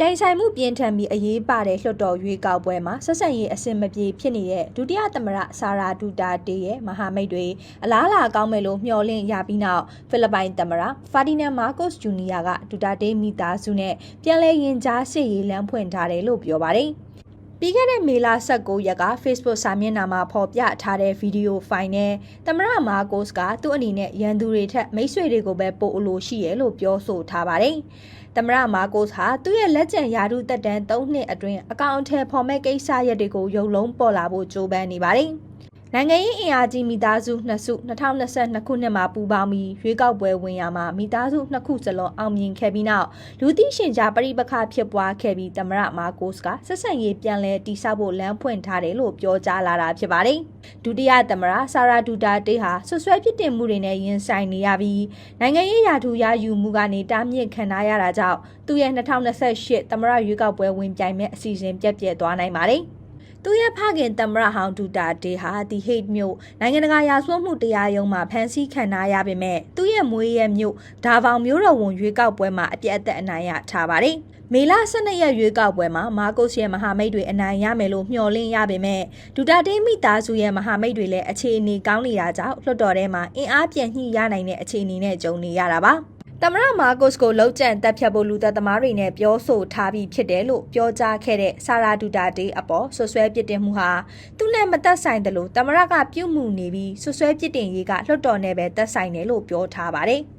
ပြိုင်ဆိုင်မှုပြင်းထန်ပြီးအရေးပါတဲ့လွှတ်တော်ရွေးကောက်ပွဲမှာဆက်ဆံရေးအဆင်မပြေဖြစ်နေတဲ့ဒုတိယသမ္မတဆာရာဒူတာတေရဲ့မဟာမိတ်တွေအလားလာကောင်းမယ်လို့မျှော်လင့်ရပြီးနောက်ဖိလစ်ပိုင်သမ္မတဖာဒီနန်မာကိုစ်ဂျူနီယာကဒူတာတေမိသားစုနဲ့ပြန်လည်ရင်ကြားစစ်ရေးလမ်းဖွင့်ထားတယ်လို့ပြောပါတယ်။ ပြီးခဲ့တဲ့မေလ19ရက်က Facebook စာမျက်နှာမှာဖော်ပြထားတဲ့ဗီဒီယိုဖိုင်နဲ့သမရမာကိုစ်ကသူ့အနေနဲ့ရန်သူတွေထက်မိတ်ဆွေတွေကိုပဲပို့အလိုရှိရလို့ပြောဆိုထားပါတယ်။သမရမာကိုစ်ဟာသူ့ရဲ့လက်ကျန်ယာတုတက်တန်း3နှစ်အတွင်းအကောင့်အထည်ဖော်မဲ့ကိစ္စရက်တွေကိုရုပ်လုံးပေါ်လာဖို့ကြိုးပမ်းနေပါတယ်။ နိုင်ငံရေးအင်အားကြီးမိသားစုနှစ်စု2022ခုနှစ်မှာပူးပေါင်းပြီးရွေးကောက်ပွဲဝင်ရမှာမိသားစုနှစ်ခုစလုံးအောင်မြင်ခဲ့ပြီးနောက်လူသိရှင်ကြားပရိပခဖြစ်ပွားခဲ့ပြီးသမရမာကိုစ်ကဆက်ဆံရေးပြန်လည်တိစောက်ဖို့လမ်းဖွင့်ထားတယ်လို့ပြောကြားလာတာဖြစ်ပါတယ်။ဒုတိယသမရဆာရာဒူတာတေးဟာဆွဆွဲဖြစ်တင်မှုတွေနဲ့ရင်ဆိုင်နေရပြီးနိုင်ငံရေးရာထူးရယူမှုကနေတားမြစ်ခံထားရတာကြောင့်သူ့ရဲ့2028သမရရွေးကောက်ပွဲဝင်ပြိုင်မဲ့အစီအစဉ်ပြက်ပြက်သွားနိုင်ပါတယ်။ သူရဲ့ဖခင်တမရဟောင်းဒူတာဒေဟာဒီဟိတ်မြို့နိုင်ငံတကာရာဇဝတ်မှုတရားရုံးမှာဖမ်းဆီးခံထားရပေမဲ့သူ့ရဲ့မွေးရမြို့ဒါဘောင်မြို့တော်ဝန်ရွေးကောက်ပွဲမှာအပြတ်အသက်အနိုင်ရထားပါတယ်။မေလ12ရက်ရွေးကောက်ပွဲမှာမာကုတ်ရဲ့မဟာမိတ်တွေအနိုင်ရမယ်လို့မျှော်လင့်ရပေမဲ့ဒူတာတေးမိသားစုရဲ့မဟာမိတ်တွေလည်းအခြေအနေကောင်းနေတာကြောင့်လွှတ်တော်ထဲမှာအင်အားပြန်ညှိရနိုင်တဲ့အခြေအနေနဲ့ကြုံနေရတာပါ။ သမရမာကုစ်ကိုလောက်ကျန်တက်ဖြတ်ဖို့လူသက်သမားတွေနဲ့ပြောဆိုထားပြီးဖြစ်တယ်လို့ပြောကြားခဲ့တဲ့ဆာရာဒူတာတေးအပေါ်ဆွဆွဲပစ်တင်မှုဟာသူနဲ့မသက်ဆိုင်တယ်လို့သမရကပြုတ်မှုနေပြီးဆွဆွဲပစ်တင်ရေးကလွှတ်တော်နယ်ပဲသက်ဆိုင်တယ်လို့ပြောထားပါတယ်။